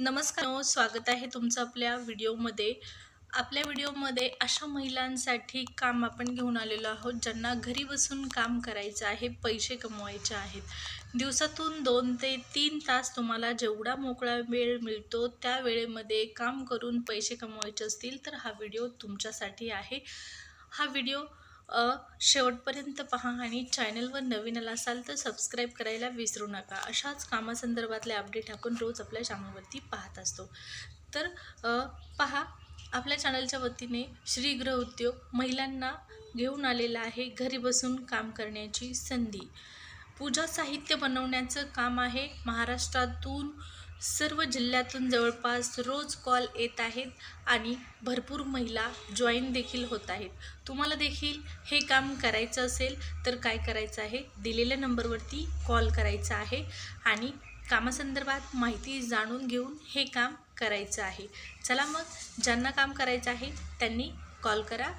नमस्कार हो, स्वागत आहे तुमचं आपल्या व्हिडिओमध्ये. आपल्या व्हिडिओमध्ये अशा महिलांसाठी काम आपण घेऊन आलेलो आहोत ज्यांना घरी बसून काम करायचं आहे पैसे कमवायचे आहेत. दिवसातून दोन ते तीन तास तुम्हाला जेवढा मोकळा वेळ मिळतो त्या वेळेमध्ये काम करून पैसे कमवायचे असतील तर हा व्हिडिओ तुमच्यासाठी आहे. हा व्हिडिओ शेवटपर्यंत पहा आणि चॅनलवर नवीन आला असाल तर सबस्क्राईब करायला विसरू नका. अशाच कामासंदर्भातले अपडेट आपण रोज आपल्या चॅनलवरती पाहत असतो. तर पहा आपल्या चॅनलच्या वतीने श्री उद्योग महिलांना घेऊन आलेला आहे घरी बसून काम करण्याची संधी. पूजा साहित्य बनवण्याचं काम आहे महाराष्ट्रातून सर्व जिल्ह्यातून जवळपास रोज कॉल येत आहेत आणि भरपूर महिला जॉईन देखील होत आहेत. तुम्हाला देखील हे काम करायचं असेल तर काय करायचं आहे? दिलेल्या नंबरवरती कॉल करायचा आहे आणि कामासंदर्भात माहिती जाणून घेऊन हे काम करायचं आहे. चला मग ज्यांना काम करायचं आहे त्यांनी कॉल करा.